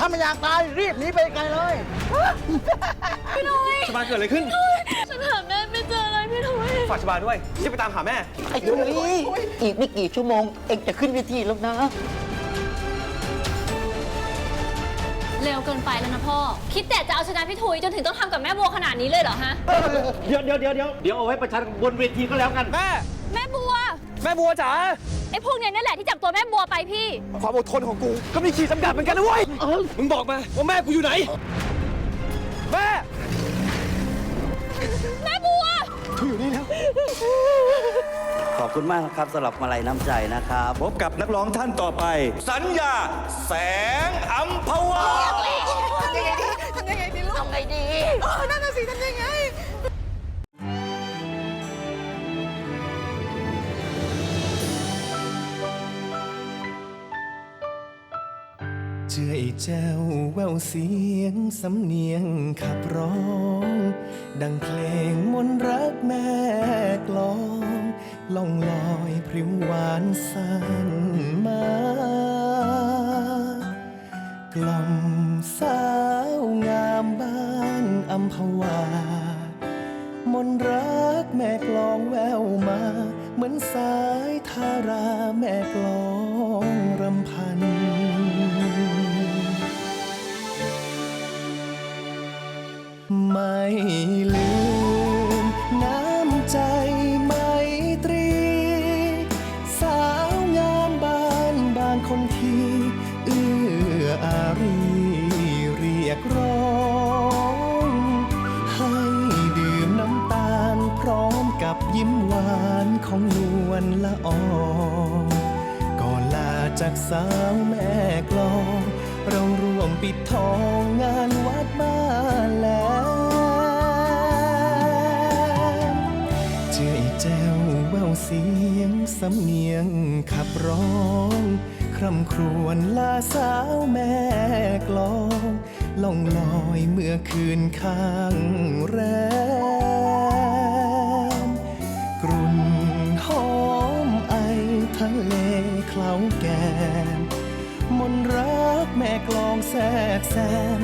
ถ้าไม่อยากตายรีบหนีไปไกลเลย พี่นุ้ยชบาเกิดอะไรขึ้น ฉันหาแม่ไม่เจอเลยพี่นุ้ยฝากชบาด้วยรีบไปตามหาแม่ ไอ้ทุยอีกไม่กี่ชั่วโมง เองจะขึ้นเวทีแล้วนะ เร็วเกินไปแล้วนะพ่อ คิดแต่จะเอาชนะพี่ทุยจนถึงต้องทำกับแม่บัวขนาดนี้เลยเหรอฮะ เดี๋ยวเดี๋ยวเดี๋ยวเดี๋ยวเดี๋ยวเอาไว้ประชันบนเวทีก็แล้วกัน แม่ แม่บัว แม่บัวจ๋าไอ้พวกเนี้ยนั่นแหละที่จับตัวแม่บัวไปพี่ ความอดทนของกูก็มีขีดจำกัดเหมือนกันนะเว้ยมึงบอกมาว่าแม่กูอยู่ไหน แม่ แม่บัวขอบคุณมากนะครับสำหรับมาลัยน้ำใจนะครับ พบกับนักร้องท่านต่อไป สัญญา แสงอัมพวาเจือไอ้แจ้วแววเสียงสำเนียงขับร้อง ดังเพลงมนต์รักแม่กลอง ล่องลอยพริ้วหวานสัน กับยิ้มหวานของนวลละอองก่อนลาจากสาวแม่กลอง เราร่วมปิดทองงานวัดบ้านแล้วเจืออ้แจ้วแววเสียงสำเนียงขับร้องคร่ำครวญลาสาวแม่กลองล่องลอยเมื่อคืนข้างแรม เคล้าแกมมนรักแม่กลองแทรกแซม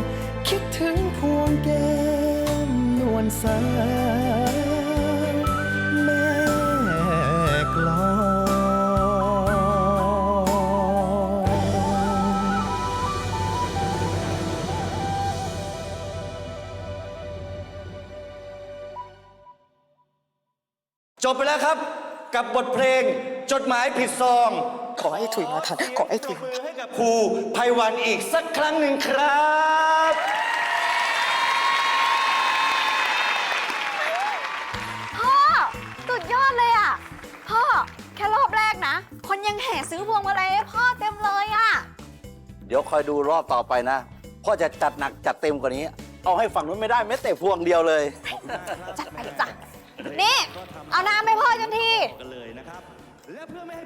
คิดถึงพวงแก้มนวลสาแม่กลองจบไปแล้วครับ กับบทเพลงจดหมายผิดซอง อให้ถุยมาทันขอให้ถุยปรบมือให้กับครูไพวันอีกสักครั้งหนึ่งครับ พ่อ สุดยอดเลยอะ พ่อ แค่รอบแรกนะ คนยังแห่ซื้อพวงมาลัยให้พ่อเต็มเลยอะ เดี๋ยวคอยดูรอบต่อไปนะพ่อจะจัดหนักจัดเต็มกว่านี้ เอาให้ฝั่งนู้นไม่ได้แม้แต่พวงเดียวเลย จัดไปจ้ะนี่ เอาน้ำให้พ่อจันที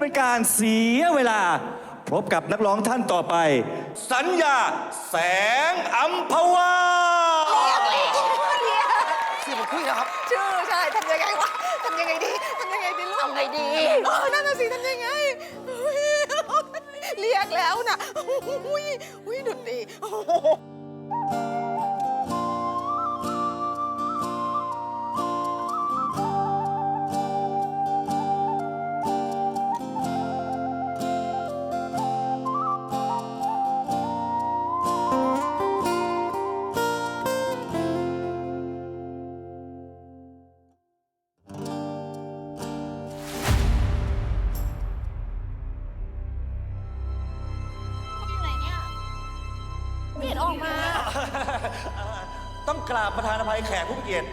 เป็นการเสียเวลา พบกับนักร้องท่านต่อไป สัญญาแสงอัมพวาที่ผมคุยแล้วครับ ชื่อใช่ทำยังไงวะทำยังไงดีทำยังไงดีลูกทำไงดีเออนั่นน่ะสิทำยังไงอุ๊ยเรียกแล้วนะอุ้ยอุ้ยดุดดี กราบประธานอภัยแขกผู้มีเกียรติ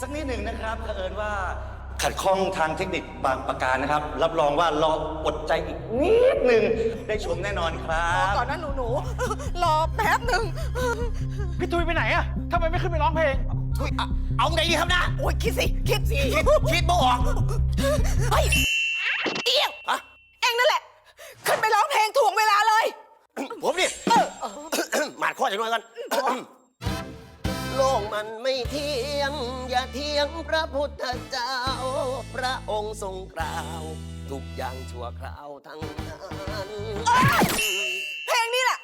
สักนิดหนึ่งนะครับเผอิญว่าขัดข้องทางเทคนิคบางประการนะครับ รับรองว่ารออดใจอีกนิดหนึ่งได้ชมแน่นอนครับก่อนนะหนูหนูๆรอแป๊บหนึ่งพี่ทุยไปไหนอะทำไมไม่ขึ้นไปร้องเพลงเอาไงดีครับนะโอ้ยคิดสิ คิดสิคิดคิดบ่ออกเฮ้ยเอี้ยงเอ็งนั่นแหละ ขึ้นไปร้องเพลงถ่วงเวลาเลย ผมดิหมาดข้อจะน้อยกันโลก มันไม่เที่ยง อย่าเที่ยงพระพุทธเจ้า พระองค์ทรงกล่าว ทุกอย่างชั่วคราวทั้งนั้นเพลงนี้แหละ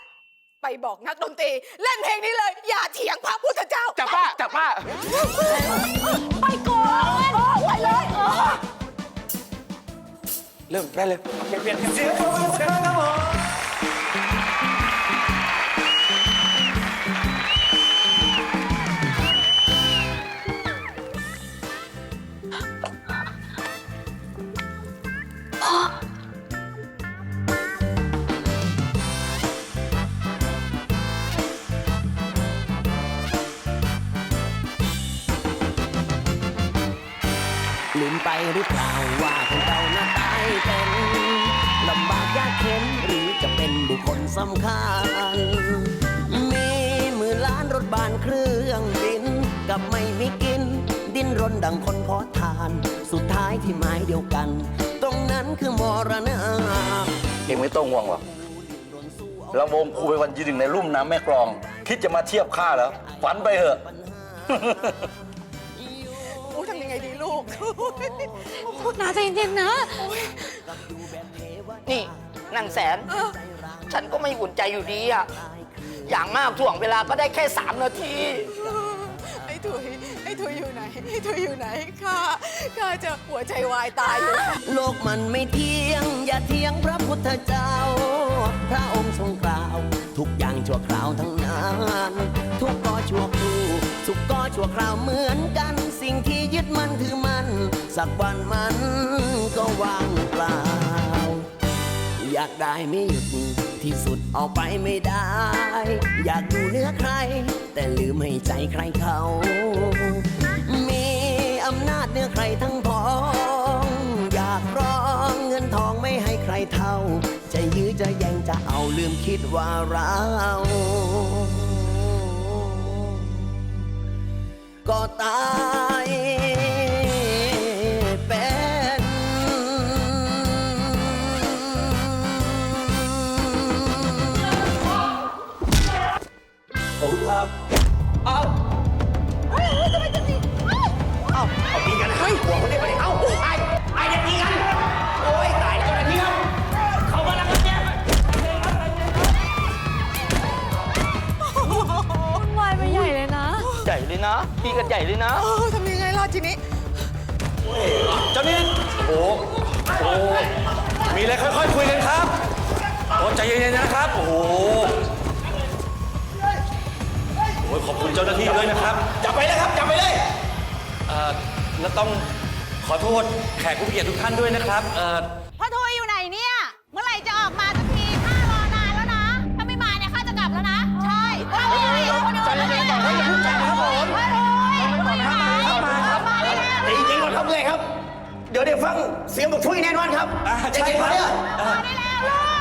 ไปบอกนักดนตรี เล่นเพลงนี้เลย อย่าเถียงพระพุทธเจ้า จับป้าจับป้าไปก่อนเออไปเลยเออเริ่มได้เลยเสียงปรบมือครับายที่หมายเดียวกัน ตรงนั้นคือมรณะเองไม่ต้องห่วงหรอกลำวงครูไปวันยืนหนึ่งในลุ่มน้ำแม่กลอง คิดจะมาเทียบข้าแล้วฝันไปเถอะอู้ทำยังไงดีลูกนาใจเย็นๆนะ นี่นางแสน ฉันก็ไม่อุ่นใจอยู่ดีอะอย่างมากถ่วงเวลาก็ได้แค่สามนาทีไอ้ ถุยไอ้ถุยอยู่ไหนไอ้ถุยอยู่ไหนข้าข้าจะหัวใจวายตายอยู่ โลกมันไม่เที่ยง อย่าเที่ยงพระพุทธเจ้า พระองค์ทรงกล่าว ทุกอย่างชั่วคราวทั้งนั้นทุกข์ก็ชั่วครู่สุขก็ชั่วคราวเหมือนกัน สิ่งที่ยึดมันถือมัน สักวันมันก็ว่างเปล่า อยากได้ไม่หยุด ที่สุดเอาไปไม่ได้ อยากอยู่เนื้อใคร แต่ลืมให้ใจใครเขา มีอำนาจเนื้อใครทั้งพอง อยากร้องเงินทองไม่ให้ใครเท่า จะยื้อจะแย่งจะเอาลืมคิดว่าเราก็ตาย เกียรติทุกท่านด้วยนะครับเอ่อพ่อโทยอยู่ไหนเนี่ย เมื่อไหร่จะออกมาสักทีข้ารอนานแล้วนะ ถ้าไม่มาเนี่ยข้าจะกลับแล้วนะ ใช่ข้าไม่ได้อยู่คนเดียวเลยอย่าเพิ่งใจครับผม พ่อโทยพ่อโทยอยู่ไหนมาได้แล้วจริงๆก่อนครับเลยครับ เดี๋ยวเดี๋ยวฟังเสียงบอกทุยแน่นอนครับอ่าใช่ครับจงๆเนี่ยมาได้แล้ว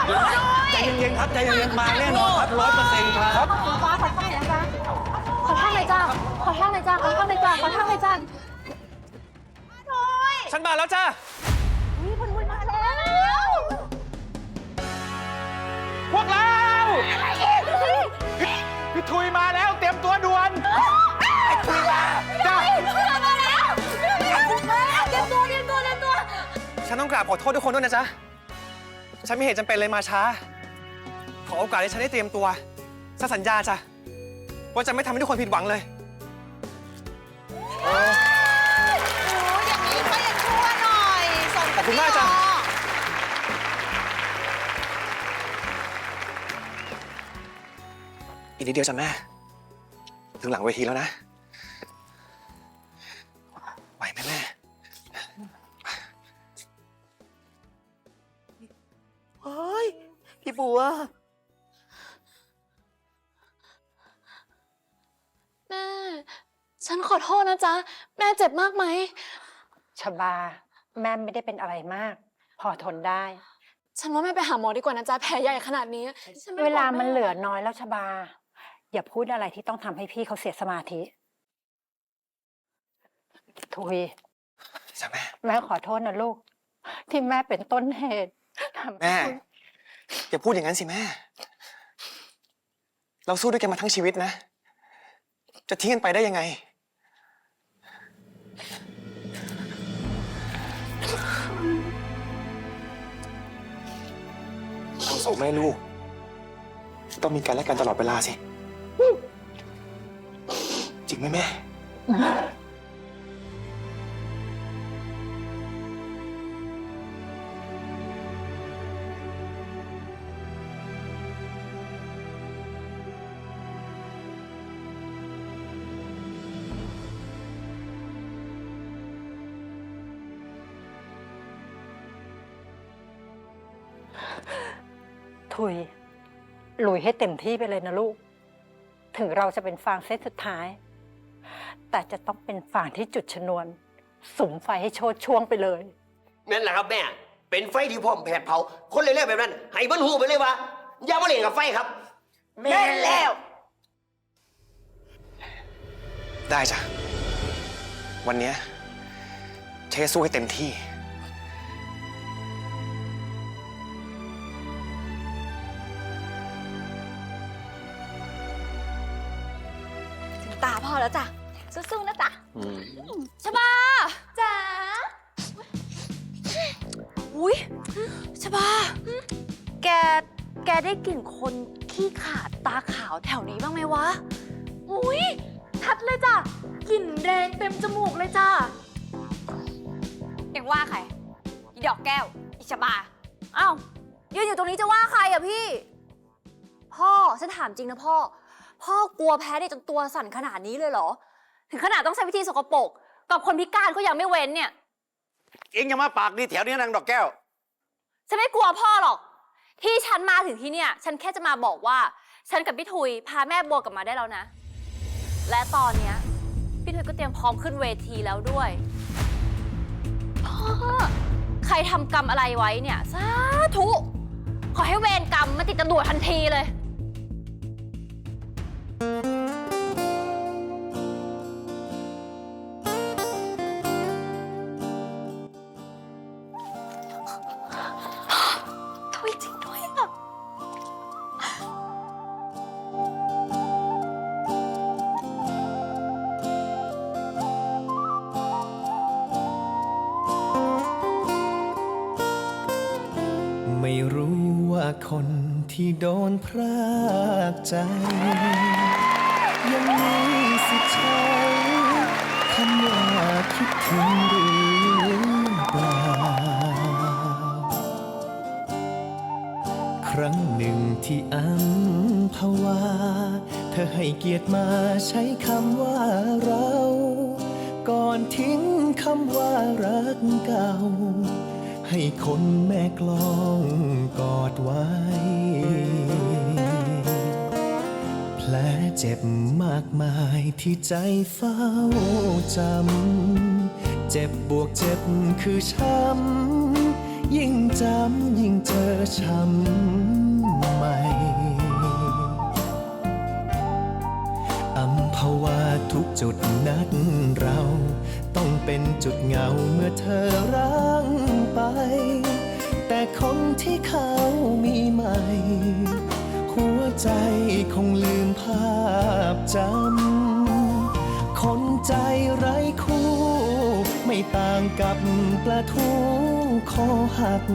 ลูกใจเย็นๆครับใจเย็นๆมาแน่นอนครับร้อยเปอร์เซ็นต์ครับฟ้าขอท่าหน่อยนะคะขอท่าหน่อยจ้าขอท่าหน่อยจ้าขอท่าหน่อยจ้าขอท่าหน่อยจ้าพ่อโทย ฉันมาแล้วจ้านี่พ่อโทยมาแล้วพวกเราพี่ทุยมาแล้วเตรียมตัวด่วนจ้ามาแล้วเตรียมตัวเตรียมตัวเตรียมตัวฉันต้องกราบขอโทษทุกคนด้วยนะจ๊ะ ฉันมีเหตุจำเป็นเลยมาช้า ขอโอกาสให้ฉันได้เตรียมตัวฉันสัญญาจ้ะว่าจะไม่ทำให้ทุกคนผิดหวังเลยโอ้อ อบคุณมากจ้ะอีกนิดเดียวจ้ะแม่ ถึงหลังเวทีแล้วนะ ไหวไหมแม่ เฮ้ย พี่บัว แม่ ฉันขอโทษนะจ๊ะ แม่เจ็บมากไหม ชบา แม่ไม่ได้เป็นอะไรมาก พอทนได้ ฉันว่าแม่ไปหาหมอดีกว่านะจ๊ะแผลใหญ่ขนาดนี้ฉันไเวลาบอกแมันเหลือน้อยแล้วชบา อย่าพูดอะไรที่ต้องทำให้พี่เขาเสียสมาธิ ทุย จ้ะแม่ แม่ขอโทษนะลูก ที่แม่เป็นต้นเหตุทำให้แม่ คุณอย่าพูดอย่างนั้นสิแม่ เราสู้ด้วยกันมาทั้งชีวิตนะ จะทิ้งกันไปได้ยังไง สองแม่ลูก ต้องมีการแลกกันตลอดเวลาสิ จริงไหมแม่ ลุยให้เต็มที่ไปเลยนะลูก ถึงเราจะเป็นฟางเซตสุดท้าย แต่จะต้องเป็นฟางที่จุดชนวนสุมไฟให้โชดช่วงไปเลย นั่นแหละครับแม่ เป็นไฟที่พร้อมแผดเผา คนเล่ๆแบบนั้น ให้มันหูไปเลยว่าอย่ามาเล่นกับไฟครับ แม่นแล้ว ได้จ้ะ วันเนี้ยเชจะสู้ให้เต็มที่ บาแก แกได้กลิ่นคนขี้ขาดตาขาวแถวนี้บ้างไหมวะ อุ้ยชัดเลยจ้ะ กลิ่นแรงเต็มจมูกเลยจ้ะเอ็งว่าใครอีดอกแก้วอีชบาอ้าวยืนอยู่ตรงนี้จะว่าใครอะพี่ พ่อ ฉันถามจริงนะพ่อ พ่อกลัวแพ้ได้จนตัวสั่นขนาดนี้เลยเหรอ ถึงขนาดต้องใช้วิธีสกปรกกับคนพิการก็ยังไม่เว้นเนี่ย เองอย่ามาปากดีแถวนี้นางดอกแก้ว ฉันไม่กลัวพ่อหรอก ที่ฉันมาถึงที่เนี่ย ฉันแค่จะมาบอกว่า ฉันกับพี่ทุยพาแม่บัวกลับมาได้แล้วนะ และตอนเนี้ยพี่ทุยก็เตรียมพร้อมขึ้นเวทีแล้วด้วยพ่อใครทำกรรมอะไรไว้เนี่ยสาธุขอให้เวรกรรมมาติดตำรวจทันทีเลย ใจยังมีสิทธิ์ใช้คำว่าคิดถึงหรือเปล่าครั้งหนึ่งที่อัมพวา เธอให้เกียรติมาใช้คำว่าเรา ก่อนทิ้งคำว่ารักเก่า ให้คนแม่กลองกอดไว้ เจ็บมากมายที่ใจเฝ้าจำ เจ็บบวกเจ็บคือช้ำ ยิ่งจำยิ่งเจอช้ำใหม่อัมพวาทุกจุดนัดเรา ต้องเป็นจุดเหงาเมื่อเธอร้างไป แต่คนที่เขามีใหม่ ใจคงลืมภาพจำ คนใจไร้คู่ ไม่ต่างกับปลาทูคอหัก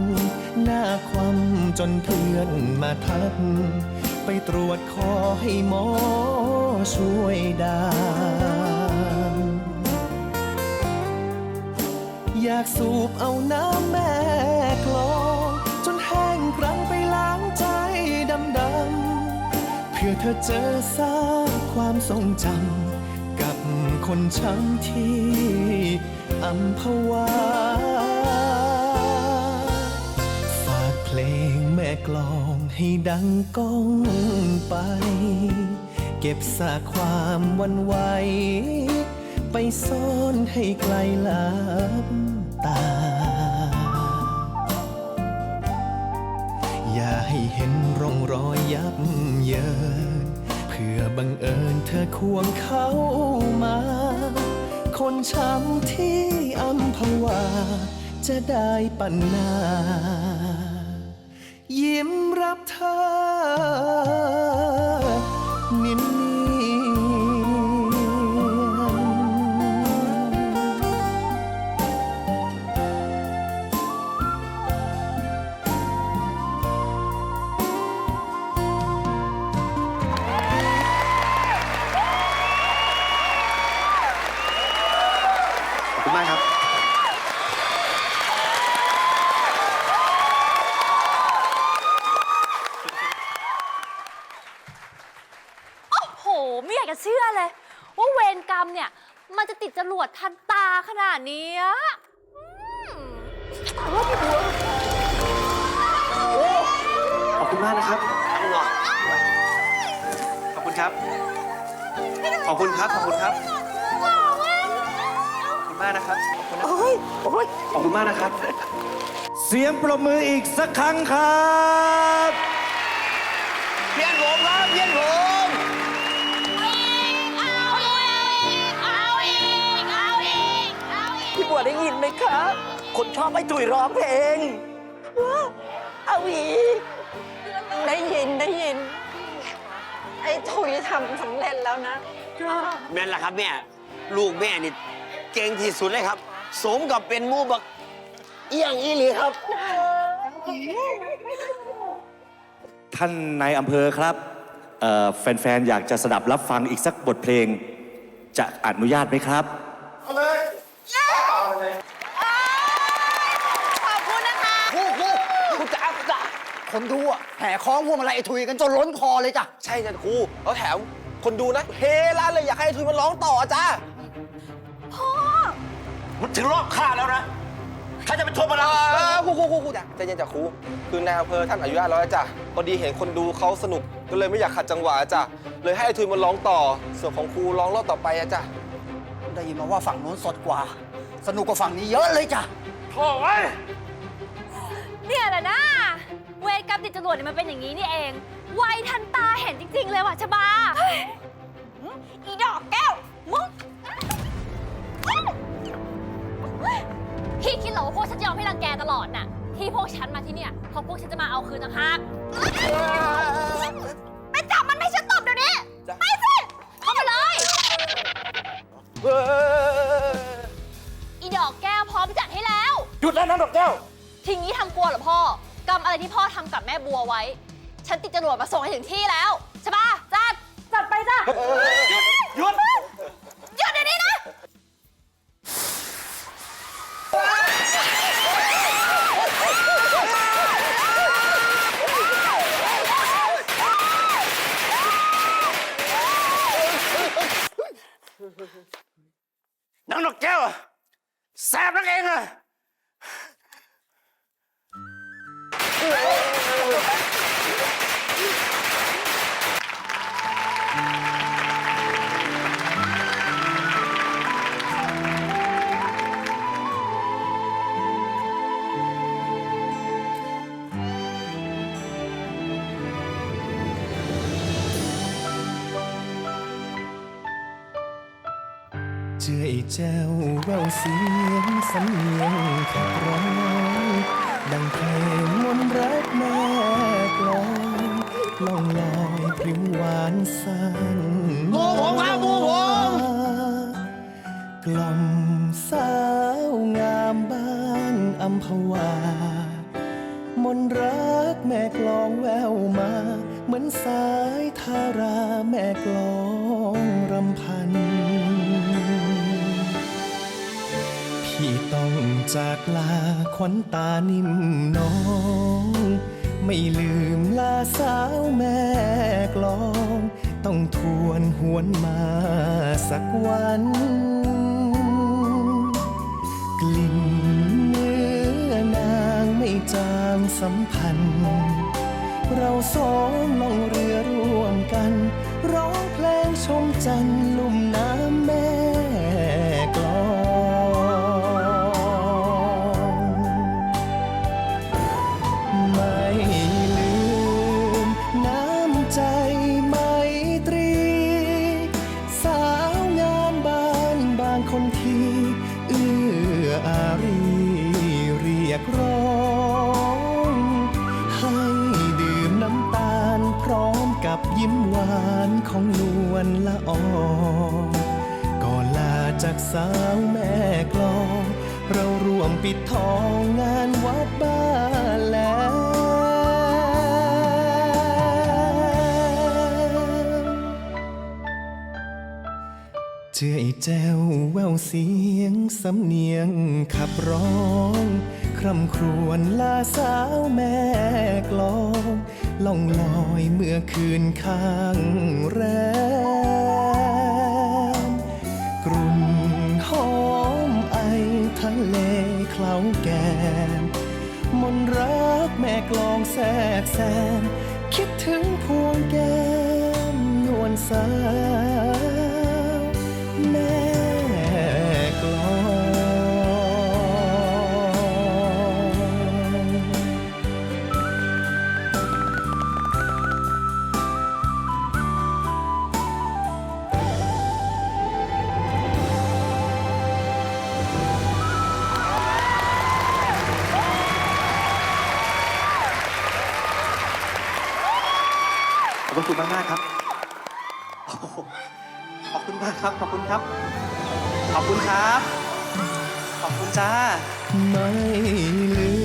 หน้าความจนเพื่อนมาทัก ไปตรวจคอให้หมอช่วยได้อยากสูบเอาน้ำแม่ อเธอเจอซากความทรงจำกับคนช้ำที่อัมพวาฝากเพลงแม่กลองให้ดังก้องไป เก็บซากความวันไหวไปซ่อนให้ไกลลับตา อย่าให้เห็นร่องรอยยับเยิน บังเอิญเธอควงเขามา คนช้ำที่อัมพวา จะได้ปัญนายิ้มรับเธอ ไม่อยากจะเชื่อเลย ว่าเวรกรรมเนี่ย มันจะติดจรวดทันตาขนาดนี้ขอบคุณมากนะครับขอบคุณครับ ขอบคุณครับ ขอบคุณครับ ขอบคุณมากนะครับ ขอบคุณนะขอบคุณมากนะครับ เสียงปรบมืออีกสักครั้งครับ เพี้ยนผมครับเพี้ยนผม วได้ยินไหมครับคนชอบให้จุ๋ยร้องเพลงเอาอีกได้ยินได้ยิน ไอ้ถุยทำสำเร็จแล้วนะแม่นละครับแม่ ลูกแม่นี่เก่งที่สุดเลยครับ สมกับเป็นหมูบัก เอี้ยงอีหลีครับ ท่านนายอำเภอครับเอ่อแฟนๆ อยากจะสดับรับฟังอีกสักบทเพลง จะอนุญาตไหมครับ ขอบคุณนะคะ กูกูกูจะอักจะ คนดูอะแห่คล้องพวงมาลัยไอ้ถุยกันจนล้นคอเลยจ้ะ ใช่จ้ะครูแล้วแถมคนดูนะ เฮลั่นเลยอยากให้ไอ้ทุยมันร้องต่อจ้ามันถึงรอบค่าแล้วนะใครจะเป็นโทรมาแล้วครูครูครูครูจ้ะใจเย็นจ้ะครูคือนายอำเภอท่านอนุญาตแล้วจ้ะพอดีเห็นคนดูเขาสนุกก็เลยไม่อยากขัดจังหวะจ้ะเลยให้ไอ้ทุยมันร้องต่อ ส่วนของครูร้องรอบต่อไปอะจ้ะได้ยินมาว่าฝั่งนู้นสดกว่า สนุกกว่าฝั่งนี้เยอะเลยจ้ะเนี่ยแหละนะ เวรกรรมติดจรวดเนี่ยมันเป็นอย่างนี้นี่เอง ไวทันตาเห็นจริง ๆ เลยว่ะชบา อีดอกแก้ว มึง พี่คิดเหรอว่าพวกฉันจะยอมให้รังแกตลอดน่ะ ที่พวกฉันมาที่เนี่ยเพราะพวกฉันจะมาเอาคืนต่างหากไปจับมันไม่ให้ฉันตบเดี๋ยวนี้ ไปสิเข้ามาเลย อีดอกแก้วพร้อมจัดให้แล้ว หยุดแล้วนะดอกแก้ว ทีนี้ทำกลัวเหรอพ่อ กรรมอะไรที่พ่อทำกับแม่บัวไว้ ฉันติดจรวดมาส่งให้ถึงที่แล้ว ใช่ปะจัดจัดไปจ้ะ สายทาราแม่กลองรำพัน พี่ต้องจากลาขวัญตานิ่มน้อง ไม่ลืมลาสาวแม่กลอง ต้องทวนหวนมาสักวันกลิ่นเนื้อนางไม่จางสัมพันธ์ เราสองล่องเรือร่วมกัน ร้องเพลงชมจันทร์ลุ่ม สาวแม่กลอง เราร่วมปิดทองงานวัดบ้านแล้วเจือไอ้แจ้วแววเสียงสำเนียงขับร้อง คร่ำครวญลาสาวแม่กลอง ล่องลอยเมื่อคืนข้างแรม เคล้าแกมมนรักแม่กลองแทรกแซมคิดถึงพวงแก้มนวลสา คุณมากมากๆครับ ขอบคุณมากครับ ขอบคุณครับ ขอบคุณครับ ขอบคุณจ้า ไม่ลืม